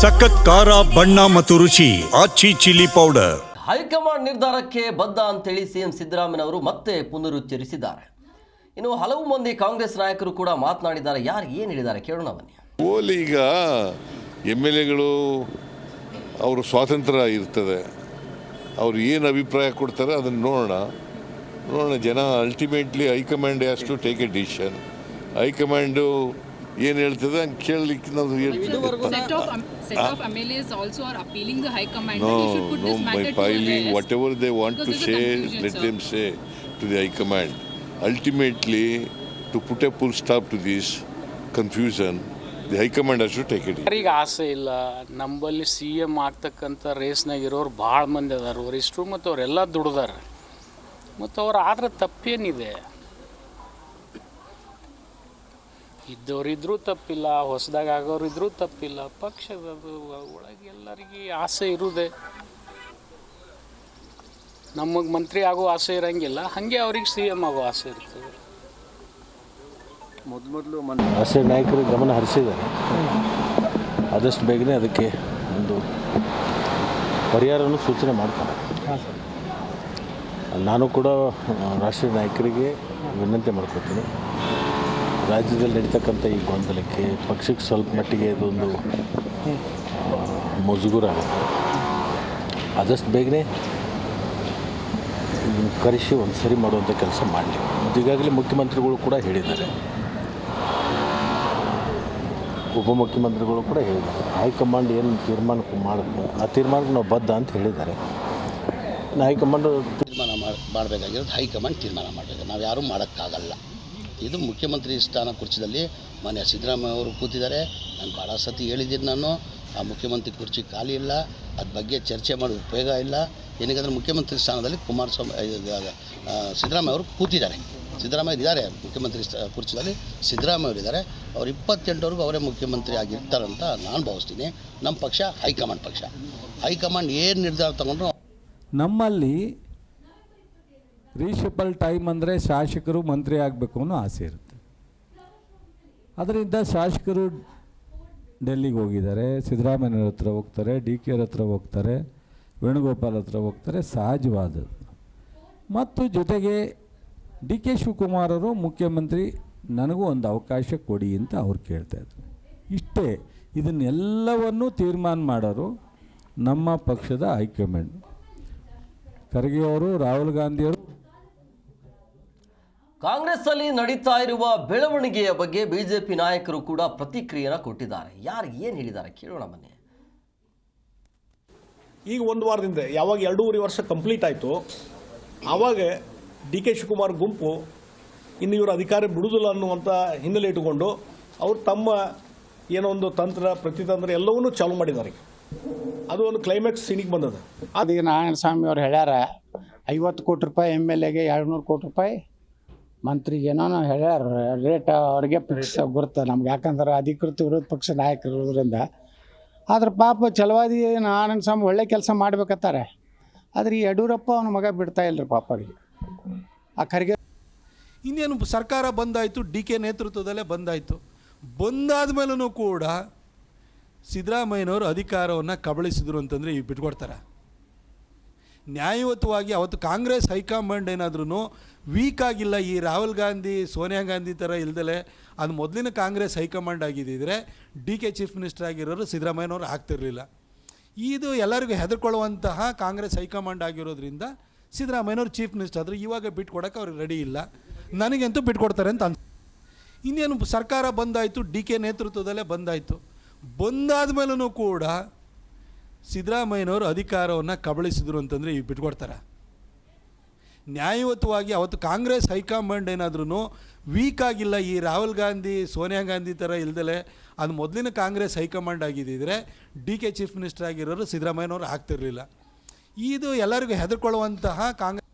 ಸಖತ್ ಖಾರ ಬಣ್ಣ ಮತ್ತು ರುಚಿ ಆಚಿ ಚಿಲ್ಲಿ ಪೌಡರ್. ಹೈಕಮಾಂಡ್ ನಿರ್ಧಾರಕ್ಕೆ ಬದ್ಧ ಅಂತೇಳಿ ಸಿಎಂ ಸಿದ್ದರಾಮಯ್ಯನವರು ಮತ್ತೆ ಪುನರುಚ್ಚರಿಸಿದ್ದಾರೆ. ಇನ್ನು ಹಲವು ಮಂದಿ ಕಾಂಗ್ರೆಸ್ ನಾಯಕರು ಕೂಡ ಮಾತನಾಡಿದ್ದಾರೆ. ಯಾರು ಏನು ಹೇಳಿದ್ದಾರೆ? ಕೇಳೋಣ ಬನ್ನಿ. ಓಲಿ ಈಗ ಎಂ ಎಲ್ ಎಗಳು ಅವರು ಸ್ವಾತಂತ್ರ್ಯ ಇರ್ತದೆ. ಅವ್ರು ಏನು ಅಭಿಪ್ರಾಯ ಕೊಡ್ತಾರೆ ಅದನ್ನು ನೋಡೋಣ. ನೋಡೋಣ ಜನ ultimately high command has to take a decision high command ಏನು ಹೇಳ್ತದೆ ಹಂಗೆ ಕೇಳಲಿಕ್ಕೆ ನಾವು ಹೇಳ್ತೀವಿ whatever they want to say let are say to the you ultimately to no, this to matter confusion the high whatever they want to Because say, let them say to the High Command. Ultimately, to put a full stop to this confusion, the High Command has to take it. ಯಾರಿಗೆ ಆಸೆ ಇಲ್ಲ ನಂಬಲ್ಲಿ C M ಆಗ್ತಕ್ಕಂಥ ರೇಸ್ನಾಗ ಇರೋರು ಭಾಳ ಮಂದಿ ಅದಾರ ವರಿಷ್ಠರು ಮತ್ತು ಅವರೆಲ್ಲ ದುಡ್ದಾರ ಮತ್ತು ಅವ್ರು ಆದ್ರೆ ತಪ್ಪೇನಿದೆ ಇದ್ದವರಿದ್ರೂ ತಪ್ಪಿಲ್ಲ ಹೊಸದಾಗ ಆಗೋರಿದ್ರೂ ತಪ್ಪಿಲ್ಲ ಪಕ್ಷದ ಒಳಗೆ ಎಲ್ಲರಿಗೆ ಆಸೆ ಇರುವುದೇ ನಮಗೆ ಮಂತ್ರಿ ಆಗೋ ಆಸೆ ಇರಂಗಿಲ್ಲ ಹಾಗೆ ಅವ್ರಿಗೆ ಸಿ ಎಂ ಆಗೋ ಆಸೆ ಇರ್ತದೆ. ಮೊದಲು ಮನ್ ಆಸೆ ನಾಯಕರು ಗಮನ ಹರಿಸಿದ್ದಾರೆ. ಆದಷ್ಟು ಬೇಗನೆ ಅದಕ್ಕೆ ಒಂದು ಪರಿಹಾರವನ್ನು ಸೂಚನೆ ಮಾಡ್ತಾರೆ. ನಾನು ಕೂಡ ರಾಷ್ಟ್ರೀಯ ನಾಯಕರಿಗೆ ವಿನಂತಿ ಮಾಡ್ಕೊತೀನಿ ರಾಜ್ಯದಲ್ಲಿ ನಡೀತಕ್ಕಂಥ ಈ ಗೊಂದಲಕ್ಕೆ ಪಕ್ಷಕ್ಕೆ ಸ್ವಲ್ಪ ಮಟ್ಟಿಗೆ ಇದೊಂದು ಮುಜುಗುರ ಆದಷ್ಟು ಬೇಗನೆ ಕರೆಸಿ ಒಂದು ಸರಿ ಮಾಡುವಂಥ ಕೆಲಸ ಮಾಡಲಿ. ಈಗಾಗಲೇ ಮುಖ್ಯಮಂತ್ರಿಗಳು ಕೂಡ ಹೇಳಿದ್ದಾರೆ. ಉಪಮುಖ್ಯಮಂತ್ರಿಗಳು ಕೂಡ ಹೇಳಿದ್ದಾರೆ. ಹೈಕಮಾಂಡ್ ಏನು ತೀರ್ಮಾನ ಮಾಡುತ್ತೆ ಆ ತೀರ್ಮಾನಕ್ಕೆ ನಾವು ಬದ್ಧ ಅಂತ ಹೇಳಿದ್ದಾರೆ. ಹೈಕಮಾಂಡ್ ತೀರ್ಮಾನ ಮಾಡಿ, ಮಾಡಬೇಕಾಗಿರೋದು ಹೈಕಮಾಂಡ್ ತೀರ್ಮಾನ ಮಾಡಬೇಕು. ನಾವು ಯಾರೂ ಮಾಡೋಕ್ಕಾಗಲ್ಲ. ಇದು ಮುಖ್ಯಮಂತ್ರಿ ಸ್ಥಾನ ಕುರ್ಚಿದಲ್ಲಿ ಮಾನ್ಯ ಸಿದ್ದರಾಮಯ್ಯ ಅವರು ಕೂತಿದ್ದಾರೆ. ನಾನು ಭಾಳ ಸತಿ ಹೇಳಿದ್ದೀನಿ ನಾನು. ಆ ಮುಖ್ಯಮಂತ್ರಿ ಕುರ್ಚಿ ಖಾಲಿ ಇಲ್ಲ. ಅದ್ರ ಬಗ್ಗೆ ಚರ್ಚೆ ಮಾಡೋ ಉಪಯೋಗ ಇಲ್ಲ. ಏನಕ್ಕಂದ್ರೆ ಮುಖ್ಯಮಂತ್ರಿ ಸ್ಥಾನದಲ್ಲಿ ಕುಮಾರಸ್ವಾಮಿ ಸಿದ್ದರಾಮಯ್ಯ ಅವರು ಕೂತಿದ್ದಾರೆ. ಸಿದ್ದರಾಮಯ್ಯ ಇದ್ದಾರೆ ಮುಖ್ಯಮಂತ್ರಿ ಕುರ್ಚಿದಲ್ಲಿ ಸಿದ್ದರಾಮಯ್ಯ ಅವರು ಇದ್ದಾರೆ. ಅವ್ರು ಇಪ್ಪತ್ತೆಂಟವರೆಗೂ ಅವರೇ ಮುಖ್ಯಮಂತ್ರಿ ಆಗಿರ್ತಾರಂತ ನಾನು ಭಾವಿಸ್ತೀನಿ. ನಮ್ಮ ಪಕ್ಷ ಹೈಕಮಾಂಡ್ ಪಕ್ಷ. ಹೈಕಮಾಂಡ್ ಏನು ನಿರ್ಧಾರ ತಗೊಂಡ್ರು ನಮ್ಮಲ್ಲಿ ರೀಶಬಲ್ ಟೈಮ್ ಅಂದರೆ ಶಾಸಕರು ಮಂತ್ರಿ ಆಗಬೇಕು ಅನ್ನೋ ಆಸೆ ಇರುತ್ತೆ. ಅದರಿಂದ ಶಾಸಕರು ಡೆಲ್ಲಿಗೆ ಹೋಗಿದ್ದಾರೆ ಸಿದ್ದರಾಮಯ್ಯವ್ರ ಹತ್ರ ಹೋಗ್ತಾರೆ ಡಿ ಕೆ ಅವ್ರ ಹತ್ರ ಹೋಗ್ತಾರೆ, ವೇಣುಗೋಪಾಲ್ ಹತ್ರ ಹೋಗ್ತಾರೆ, ಸಹಜವಾದದ್ದು. ಮತ್ತು ಜೊತೆಗೆ ಡಿ ಕೆ ಶಿವಕುಮಾರ್ ಅವರು ಮುಖ್ಯಮಂತ್ರಿ, ನನಗೂ ಒಂದು ಅವಕಾಶ ಕೊಡಿ ಅಂತ ಅವ್ರು ಕೇಳ್ತಾಯಿದ್ರು ಇಷ್ಟೇ, ಇದನ್ನೆಲ್ಲವನ್ನೂ ತೀರ್ಮಾನ ಮಾಡೋರು ನಮ್ಮ ಪಕ್ಷದ ಹೈಕಮಾಂಡ್. ಖರ್ಗೆ ಅವರು, ರಾಹುಲ್ ಗಾಂಧಿಯವರು ಕಾಂಗ್ರೆಸ್ ಅಲ್ಲಿ ನಡೀತಾ ಇರುವ ಬೆಳವಣಿಗೆಯ ಬಗ್ಗೆ ಬಿಜೆಪಿ ನಾಯಕರು ಕೂಡ ಪ್ರತಿಕ್ರಿಯೆಯನ್ನು ಕೊಟ್ಟಿದ್ದಾರೆ. ಯಾರು ಏನು ಹೇಳಿದ್ದಾರೆ ಕೇಳೋಣ ಬನ್ನಿ. ಈಗ ಒಂದು ವಾರದಿಂದ ಯಾವಾಗ ಎರಡೂವರೆ ವರ್ಷ ಕಂಪ್ಲೀಟ್ ಆಯಿತು ಆವಾಗ ಡಿ ಕೆ ಶಿವಕುಮಾರ್ ಗುಂಪು ಇನ್ನು ಇವರು ಅಧಿಕಾರ ಬಿಡುವುದಿಲ್ಲ ಅನ್ನುವಂಥ ಹಿನ್ನೆಲೆ ಇಟ್ಟುಕೊಂಡು ಅವರು ತಮ್ಮ ಏನೋ ಒಂದು ತಂತ್ರ ಪ್ರತಿತಂತ್ರ ಎಲ್ಲವನ್ನೂ ಚಾಲು ಮಾಡಿದ್ದಾರೆ. ಅದು ಒಂದು ಕ್ಲೈಮ್ಯಾಕ್ಸ್ ಸೀನಿಗೆ ಬಂದದ ಅದೀಗ ನಾರಾಯಣ ಸ್ವಾಮಿ ಅವ್ರು ಹೇಳ್ಯಾರ ಐವತ್ತು ಕೋಟಿ ರೂಪಾಯಿ ಎಂ ಎಲ್ ಎಗೆ ಎರಡು ನೂರು ಕೋಟಿ ರೂಪಾಯಿ ಮಂತ್ರಿಗೇನೋ ಹೇಳ್ಯಾರ ರೇಟ್ ಅವ್ರಿಗೆ ಫಿಕ್ಸ್ ಗುರ್ತ. ನಮ್ಗೆ ಯಾಕಂದ್ರೆ ಅಧಿಕೃತ ವಿರೋಧ ಪಕ್ಷ ನಾಯಕರು ಇರೋದ್ರಿಂದ ಆದ್ರೆ ಪಾಪ ಚಲವಾದಿ ಆನಂದ್ ಸ್ವಾಮಿ ಒಳ್ಳೆ ಕೆಲಸ ಮಾಡ್ಬೇಕತ್ತಾರೆ. ಆದ್ರೆ ಈ ಯಡಿಯೂರಪ್ಪ ಅವನ ಮಗ ಬಿಡ್ತಾ ಇಲ್ರಿ ಪಾಪ ಅವ್ರಿಗೆ. ಆ ಖರ್ಗೆ ಇನ್ನೇನು ಸರ್ಕಾರ ಬಂದಾಯಿತು ಡಿ ಕೆ ನೇತೃತ್ವದಲ್ಲೇ ಬಂದಾಯಿತು. ಬಂದಾದ ಮೇಲೂ ಕೂಡ ಸಿದ್ದರಾಮಯ್ಯನವರು ಅಧಿಕಾರವನ್ನು ಕಬಳಿಸಿದ್ರು ಅಂತಂದರೆ ಈ ಬಿಟ್ಕೊಡ್ತಾರೆ. ನ್ಯಾಯಯುತವಾಗಿ ಅವತ್ತು ಕಾಂಗ್ರೆಸ್ ಹೈಕಮಾಂಡ್ ಏನಾದ್ರೂ ವೀಕ್ ಆಗಿಲ್ಲ, ಈ ರಾಹುಲ್ ಗಾಂಧಿ, ಸೋನಿಯಾ ಗಾಂಧಿ ಥರ ಇಲ್ದಲೆ ಅದು ಮೊದಲಿನ ಕಾಂಗ್ರೆಸ್ ಹೈಕಮಾಂಡ್ ಆಗಿದ್ದಿದ್ರೆ ಡಿ ಕೆ ಚೀಫ್ ಮಿನಿಸ್ಟರ್ ಆಗಿರೋರು ಸಿದ್ದರಾಮಯ್ಯನವರು ಆಗ್ತಿರಲಿಲ್ಲ. ಇದು ಎಲ್ಲರಿಗೂ ಹೆದರ್ಕೊಳ್ಳುವಂತಹ ಕಾಂಗ್ರೆಸ್ ಹೈಕಮಾಂಡ್ ಆಗಿರೋದ್ರಿಂದ ಸಿದ್ದರಾಮಯ್ಯನವರು ಚೀಫ್ ಮಿನಿಸ್ಟರ್ ಆದರೆ ಇವಾಗ ಬಿಟ್ಕೊಡೋಕೆ ಅವ್ರಿಗೆ ರೆಡಿ ಇಲ್ಲ. ನನಗಂತೂ ಬಿಟ್ಕೊಡ್ತಾರೆ ಅಂತ ಇನ್ನೇನು ಸರ್ಕಾರ ಬಂದಾಯಿತು, ಡಿ ಕೆ ನೇತೃತ್ವದಲ್ಲೇ ಬಂದಾಯಿತು. ಬಂದಾದ ಮೇಲೂ ಕೂಡ ಸಿದ್ದರಾಮಯ್ಯನವರು ಅಧಿಕಾರವನ್ನು ಕಬಳಿಸಿದ್ರು ಅಂತಂದರೆ ಈಗ ಬಿಟ್ಕೊಡ್ತಾರೆ. ನ್ಯಾಯಯುತವಾಗಿ ಅವತ್ತು ಕಾಂಗ್ರೆಸ್ ಹೈಕಮಾಂಡ್ ಏನಾದ್ರೂ ವೀಕ್ ಆಗಿಲ್ಲ, ಈ ರಾಹುಲ್ ಗಾಂಧಿ, ಸೋನಿಯಾ ಗಾಂಧಿ ಥರ ಇಲ್ದಲೆ ಅದು ಮೊದಲಿನ ಕಾಂಗ್ರೆಸ್ ಹೈಕಮಾಂಡ್ ಆಗಿದ್ದಿದ್ರೆ ಡಿ ಕೆ ಚೀಫ್ ಮಿನಿಸ್ಟರ್ ಆಗಿರೋರು ಸಿದ್ದರಾಮಯ್ಯನವರು ಆಗ್ತಿರಲಿಲ್ಲ. ಇದು ಎಲ್ಲರಿಗೂ ಹೆದರ್ಕೊಳ್ಳುವಂತಹ ಕಾಂಗ್ರೆಸ್